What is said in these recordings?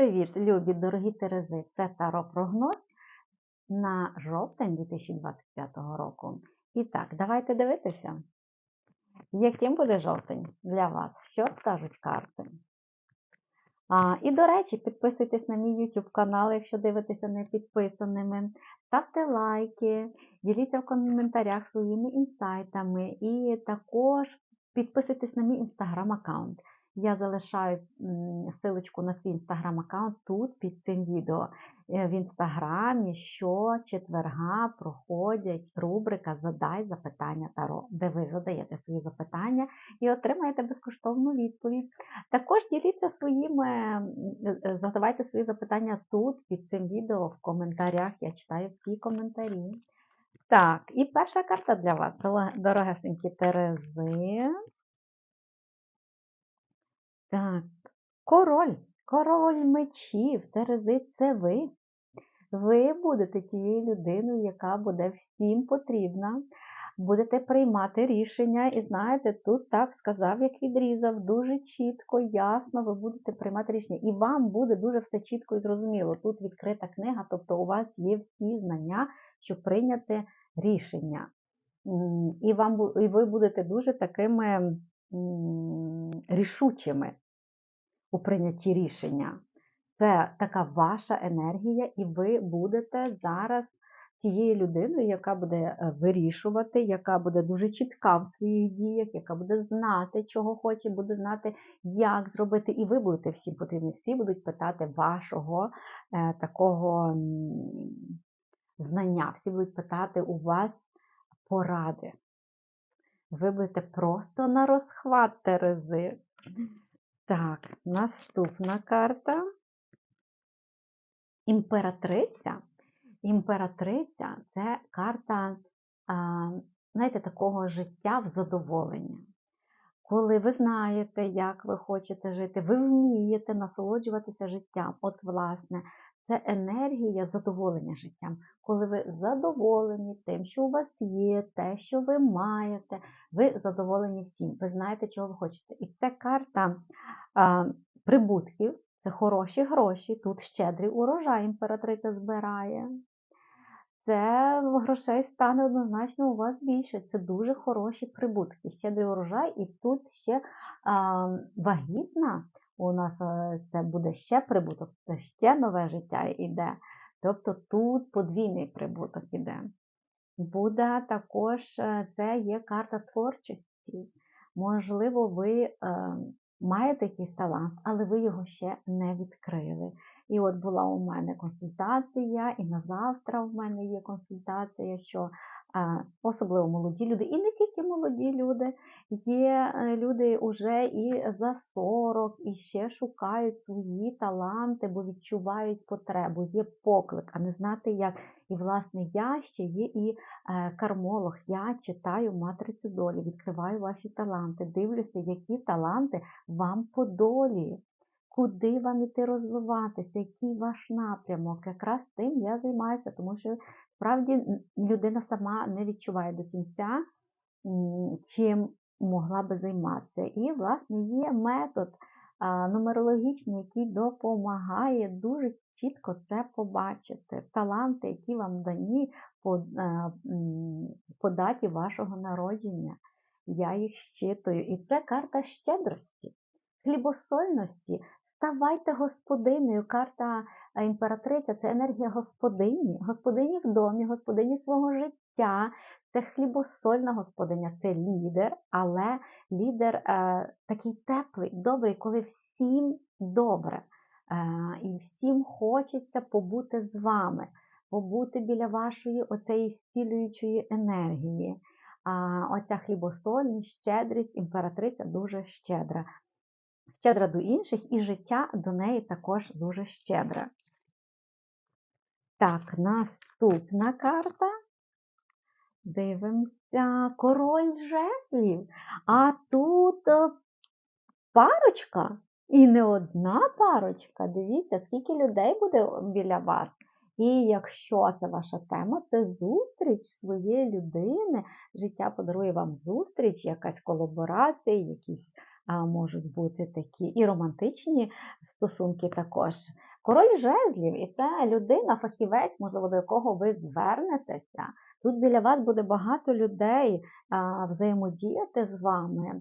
Привіт, любі дорогі Терези! Це Таро прогноз на жовтень 2025 року. І так, давайте дивитися, яким буде жовтень для вас, що скажуть карти. А, І, до речі, підписуйтесь на мій YouTube канал, якщо дивитеся не підписаними. Ставте лайки, діліться в коментарях своїми інсайтами, і також підписуйтесь на мій інстаграм аккаунт. Я залишаю ссылочку на свій інстаграм-аккаунт тут під цим відео. Е, в інстаграмі щочетверга проходять рубрика Задай запитання Таро, де ви задаєте свої запитання і отримаєте безкоштовну відповідь. Також діліться своїми, е, задавайте свої запитання тут, під цим відео, в коментарях. Я читаю всі коментарі. Так, і перша карта для вас, дорогесенькі Терези. Так, король, король мечів, Терези, це ви. Ви будете тією людиною, яка буде всім потрібна. Будете приймати рішення, і знаєте, тут так сказав, як відрізав, дуже чітко, ясно, ви будете приймати рішення. І вам буде дуже все чітко і зрозуміло. Тут відкрита книга, тобто у вас є всі знання, щоб прийняти рішення. І вам, і ви будете дуже такими рішучими у прийнятті рішення. Це така ваша енергія, і ви будете зараз тією людиною, яка буде е, вирішувати, яка буде дуже чітка в своїх діях, яка буде знати, чого хоче, буде знати, як зробити. І ви будете всім потрібні. Всі будуть питати вашого е, такого знання, всі будуть питати у вас поради. Ви будете просто на розхват Терези. Так, наступна карта. Імператриця. Імператриця це карта, знаєте, такого життя в задоволення. Коли ви знаєте, як ви хочете жити, ви вмієте насолоджуватися життям. От, власне, це енергія задоволення життям. Коли ви задоволені тим, що у вас є, те, що ви маєте, ви задоволені всім. Ви знаєте, чого ви хочете. І це карта а, прибутків, це хороші гроші. Тут щедрий урожай імператриця збирає. Це грошей стане однозначно у вас більше. Це дуже хороші прибутки. Щедрий урожай, і тут ще а, вагітна у нас е, це буде ще прибуток, це ще нове життя йде. Тобто тут подвійний прибуток іде. Буде також, е, це є карта творчості. Можливо, ви е, маєте якийсь талант, але ви його ще не відкрили. І от була у мене консультація, і на завтра в мене є консультація, що особливо молоді люди, і не тільки молоді люди, є е, люди вже і за 40, і ще шукають свої таланти, бо відчувають потребу, є поклик, а не знати як. І, власне, я ще є і е, кармолог, я читаю матрицю долі, відкриваю ваші таланти, дивлюся, які таланти вам по долі. Куди вам іти розвиватися, який ваш напрямок? Якраз тим я займаюся, тому що Справді людина сама не відчуває до кінця, чим могла би займатися. І, власне, є метод нумерологічний, який допомагає дуже чітко це побачити. Таланти, які вам дані по, по даті вашого народження. Я їх щитую. І це карта щедрості, хлібосольності. Ставайте господинею. Карта імператриця це енергія господині, господині в домі, господині свого життя. Це хлібосольна господиня, це лідер, але лідер е, такий теплий, добрий, коли всім добре. Е, і всім хочеться побути з вами, побути біля вашої оцеї зцілюючої енергії. А Оця хлібосольність, щедрість, імператриця дуже щедра. Щедра до інших, і життя до неї також дуже щедре. Так, наступна карта. Дивимося, король жезлів. А тут е, парочка. І не одна парочка. Дивіться, скільки людей буде біля вас. І якщо це ваша тема, це зустріч своєї людини. Життя подарує вам зустріч, якась колаборація, якісь можуть бути такі і романтичні стосунки також Король жезлів, і це людина, фахівець, можливо, до якого ви звернетеся. Тут біля вас буде багато людей взаємодіяти з вами,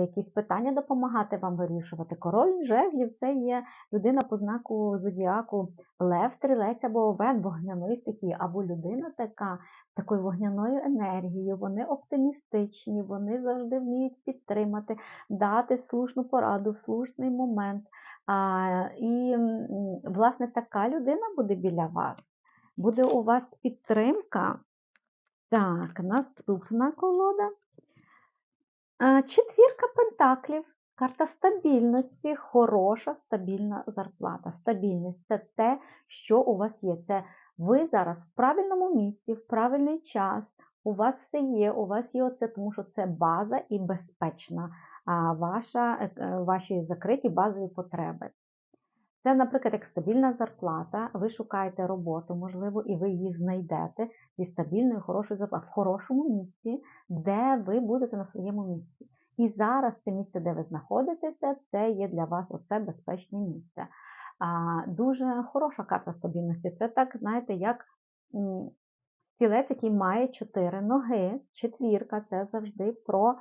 якісь питання допомагати вам вирішувати. Король жезлів це є людина по знаку зодіаку Лев, Стрілець або Овен, вогняної стихії, або людина така такою вогняною енергією, вони оптимістичні, вони завжди вміють підтримати, дати слушну пораду в слушний момент. А, І, власне, така людина буде біля вас. Буде у вас підтримка. Так, наступна колода. Четвірка пентаклів. Карта стабільності, хороша, стабільна зарплата. Стабільність це те, що у вас є. Це ви зараз в правильному місці, в правильний час. У вас все є, у вас є оце, тому що це база і безпечна ваша, е, е, ваші закриті базові потреби. Це, наприклад, як стабільна зарплата, ви шукаєте роботу, можливо, і ви її знайдете зі стабільною, хорошою зарплатою в хорошому місці, де ви будете на своєму місці. І зараз це місце, де ви знаходитеся, це є для вас оце безпечне місце. Дуже хороша карта стабільності. Це так, знаєте, як стілець, який має чотири ноги, четвірка це завжди про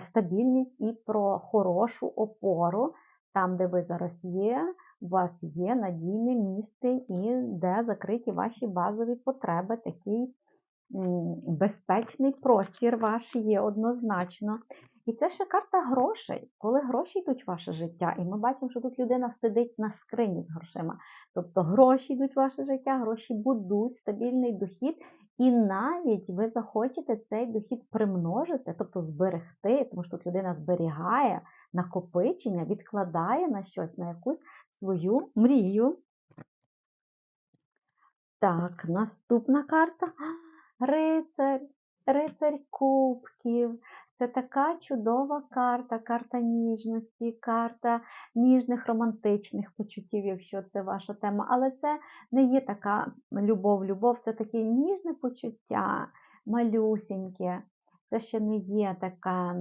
стабільність і про хорошу опору, там, де ви зараз є у вас є надійне місце і де закриті ваші базові потреби, такий безпечний простір ваш є однозначно. І це ще карта грошей, коли гроші йдуть в ваше життя. І ми бачимо, що тут людина сидить на скрині з грошима. Тобто гроші йдуть в ваше життя, гроші будуть, стабільний дохід. І навіть ви захочете цей дохід примножити, тобто зберегти, тому що тут людина зберігає накопичення, відкладає на щось, на якусь свою мрію. Так, наступна карта рицарь, рицарь кубків. Це така чудова карта, карта ніжності, карта ніжних романтичних почуттів, якщо це ваша тема. Але це не є така любов. Любов це таке ніжне почуття, малюсіньке. Це ще не є таке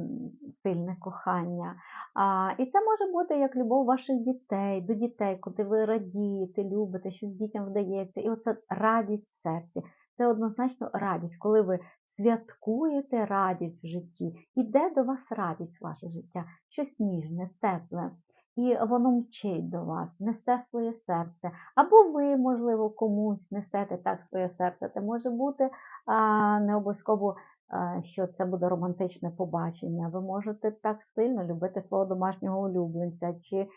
сильне кохання. А, І це може бути як любов ваших дітей, до дітей, куди ви радієте, любите, що дітям вдається. І оце радість в серці. Це однозначно радість, коли ви святкуєте радість в житті. Іде до вас радість ваше життя, щось ніжне, тепле. І воно мчить до вас, несе своє серце. Або ви, можливо, комусь несете так своє серце. Це може бути а, не обов'язково що це буде романтичне побачення. Ви можете так сильно любити свого домашнього улюбленця, чи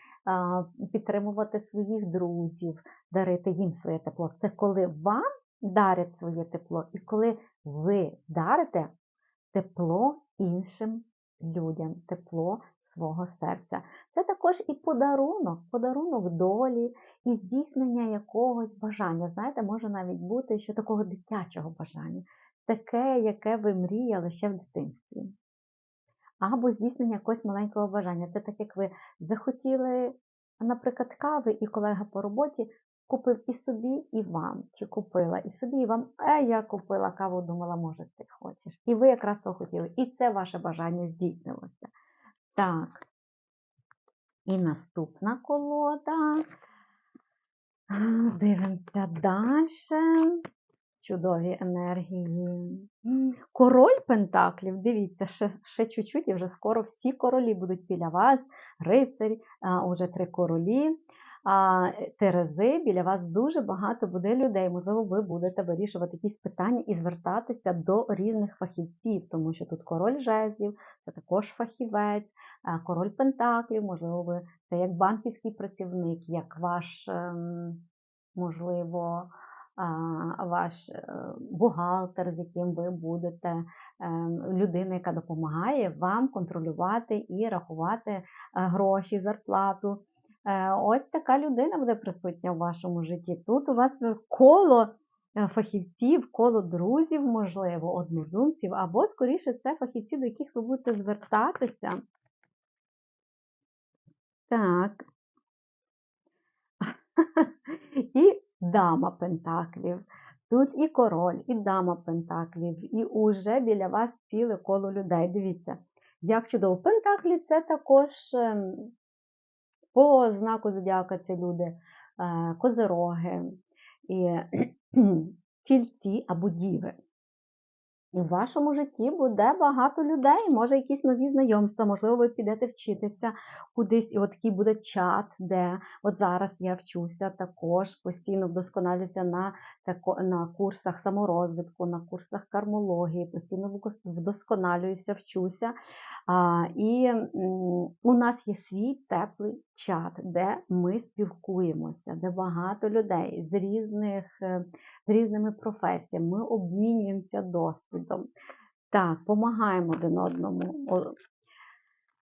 підтримувати своїх друзів, дарити їм своє тепло. Це коли вам дарять своє тепло, і коли ви дарите тепло іншим людям, тепло свого серця. Це також і подарунок, подарунок долі, і здійснення якогось бажання. Знаєте, може навіть бути що такого дитячого бажання таке, яке ви мріяли ще в дитинстві. Або здійснення якогось маленького бажання. Це так, як ви захотіли, наприклад, кави, і колега по роботі купив і собі, і вам. Чи купила і собі, і вам, е, я купила каву, думала, може, ти хочеш. І ви якраз того хотіли. І це ваше бажання здійснилося. Так. І наступна колода. Дивимося далі чудові енергії. Король Пентаклів, дивіться, ще ще чуть-чуть і вже скоро всі королі будуть біля вас, рицарь, а, уже три королі. Терези, біля вас дуже багато буде людей. Можливо, ви будете вирішувати якісь питання і звертатися до різних фахівців, тому що тут король жезлів, це також фахівець, король Пентаклів, можливо, ви це як банківський працівник, як ваш, ем, можливо, ваш е, бухгалтер, з яким ви будете, ем, людина, яка допомагає вам контролювати і рахувати е, гроші, зарплату. Е, ось така людина буде присутня в вашому житті. Тут у вас коло фахівців, коло друзів, можливо, однодумців, або, скоріше, це фахівці, до яких ви будете звертатися. Так. І дама пентаклів. Тут і король, і дама пентаклів, і уже біля вас ціле коло людей. Дивіться, як чудово. Пентаклі це також ем, по знаку зодіака це люди е, козироги, і тільці або діви. І в вашому житті буде багато людей, може якісь нові знайомства, можливо, ви підете вчитися кудись, і от такий буде чат, де от зараз я вчуся також, постійно вдосконалююся на, на курсах саморозвитку, на курсах кармології, постійно вдосконалююся, вчуся. І у нас є свій теплий чат, де ми спілкуємося, де багато людей з різних. е, з різними професіями, ми обмінюємося досвідом. Так, допомагаємо один одному.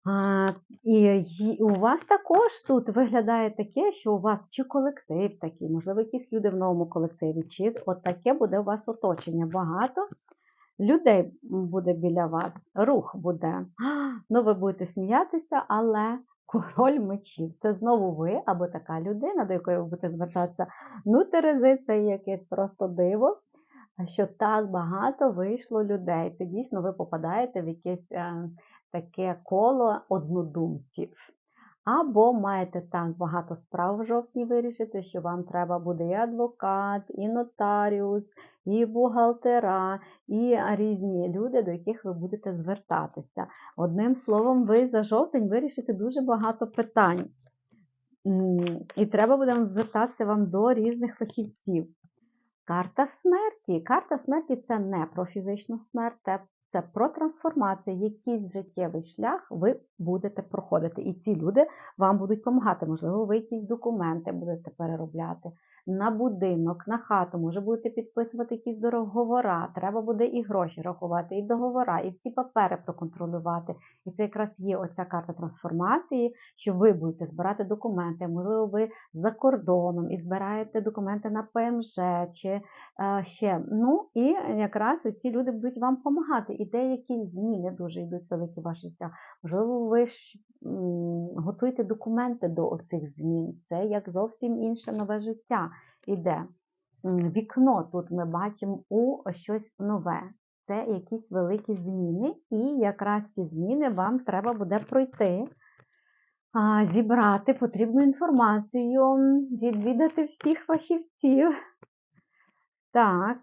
А, і, й- у вас також тут виглядає таке, що у вас чи колектив такий, можливо, якісь люди в новому колективі, чи от таке буде у вас оточення. Багато людей буде біля вас, рух буде. Ну, ви будете сміятися, але король мечів це знову ви або така людина, до якої ви будете звертатися. Ну, Терези, це якесь просто диво, що так багато вийшло людей. Це дійсно ви попадаєте в якесь е, таке коло однодумців. Або маєте так багато справ в жовтні вирішити, що вам треба буде і адвокат, і нотаріус, і бухгалтера, і різні люди, до яких ви будете звертатися. Одним словом, ви за жовтень вирішите дуже багато питань. І треба буде звертатися вам до різних фахівців. Карта смерті. Карта смерті це не про фізичну смерть, це, про трансформацію. Якийсь життєвий шлях ви будете проходити. І ці люди вам будуть допомагати. Можливо, ви якісь документи будете переробляти на будинок, на хату, може будете підписувати якісь договори. Треба буде і гроші рахувати, і договора, і всі папери проконтролювати. І це якраз є оця карта трансформації, що ви будете збирати документи. Можливо, ви за кордоном і збираєте документи на ПМЖ чи е, ще. Ну і якраз ці люди будуть вам допомагати. І деякі зміни дуже йдуть великі в ваше життя. Можливо, ви ж готуєте документи до цих змін. Це як зовсім інше нове життя іде. Вікно тут ми бачимо у щось нове. Це якісь великі зміни, і якраз ці зміни вам треба буде пройти, зібрати потрібну інформацію, відвідати всіх фахівців. Так,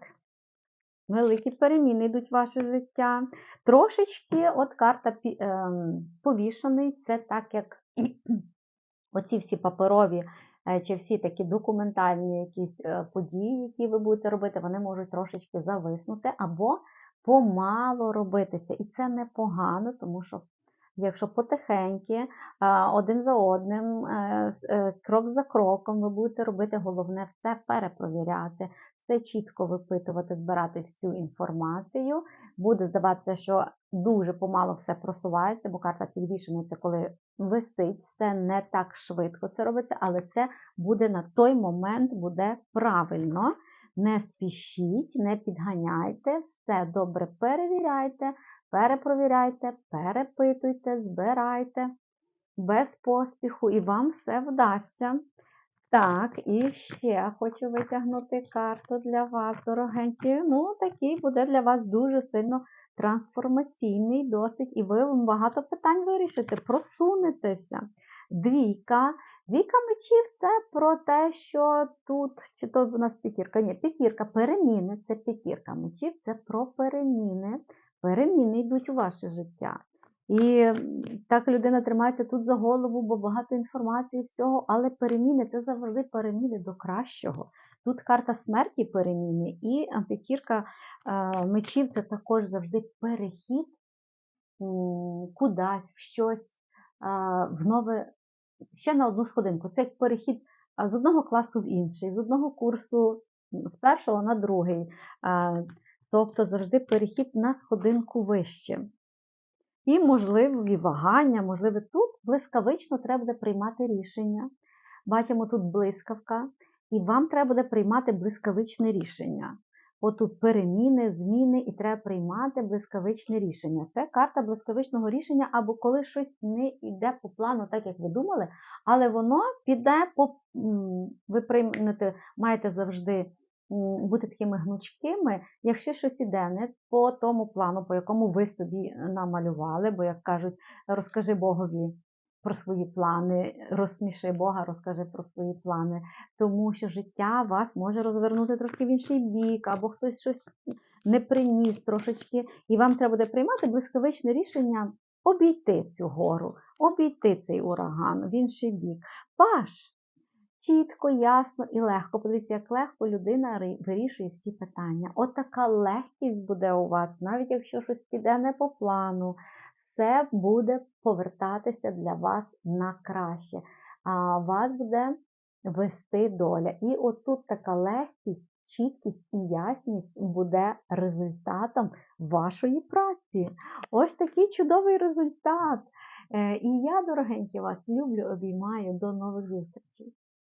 великі переміни йдуть в ваше життя. Трошечки, от карта ем, повішаний, це так як оці всі паперові чи всі такі документальні якісь е, події, які ви будете робити, вони можуть трошечки зависнути або помало робитися. І це непогано, тому що якщо потихеньки, один за одним, е, е, крок за кроком, ви будете робити головне все перепровіряти, все чітко випитувати, збирати всю інформацію. Буде здаватися, що дуже помало все просувається, бо карта підвішена це коли висить, все не так швидко це робиться, але це буде на той момент буде правильно. Не спішіть, не підганяйте, все добре перевіряйте, перепровіряйте, перепитуйте, збирайте без поспіху, і вам все вдасться. Так, і ще хочу витягнути карту для вас, дорогенькі. Ну, такий буде для вас дуже сильно трансформаційний досить, і ви багато питань вирішите, просунетеся. Двійка. Двійка мечів це про те, що тут, чи то у нас п'ятірка? Ні, п'ятірка, переміни це п'ятірка мечів, це про переміни. Переміни йдуть у ваше життя. І так людина тримається тут за голову, бо багато інформації всього, але переміни це завжди переміни до кращого. Тут карта смерті переміни, і п'ятірка е, мечів це також завжди перехід кудись, в щось, в нове, ще на одну сходинку. Це як перехід з одного класу в інший, з одного курсу з першого на другий. Тобто завжди перехід на сходинку вище. І можливі вагання, можливо, тут блискавично треба буде приймати рішення. Бачимо тут блискавка, і вам треба буде приймати блискавичне рішення. Отут переміни, зміни, і треба приймати блискавичне рішення. Це карта блискавичного рішення, або коли щось не йде по плану, так як ви думали, але воно піде по ви приймете, маєте завжди бути такими гнучкими, якщо щось іде не по тому плану, по якому ви собі намалювали, бо як кажуть, розкажи Богові про свої плани, розсміши Бога, розкажи про свої плани, тому що життя вас може розвернути трошки в інший бік, або хтось щось не приніс трошечки, і вам треба буде приймати блискавичне рішення обійти цю гору, обійти цей ураган в інший бік. Паш чітко, ясно і легко. Подивіться, як легко людина вирішує всі питання. От така легкість буде у вас, навіть якщо щось піде не по плану, все буде повертатися для вас на краще. А вас буде вести доля. І отут така легкість, чіткість і ясність буде результатом вашої праці. Ось такий чудовий результат. Е, І я, дорогенькі, вас люблю, обіймаю. До нових зустрічей.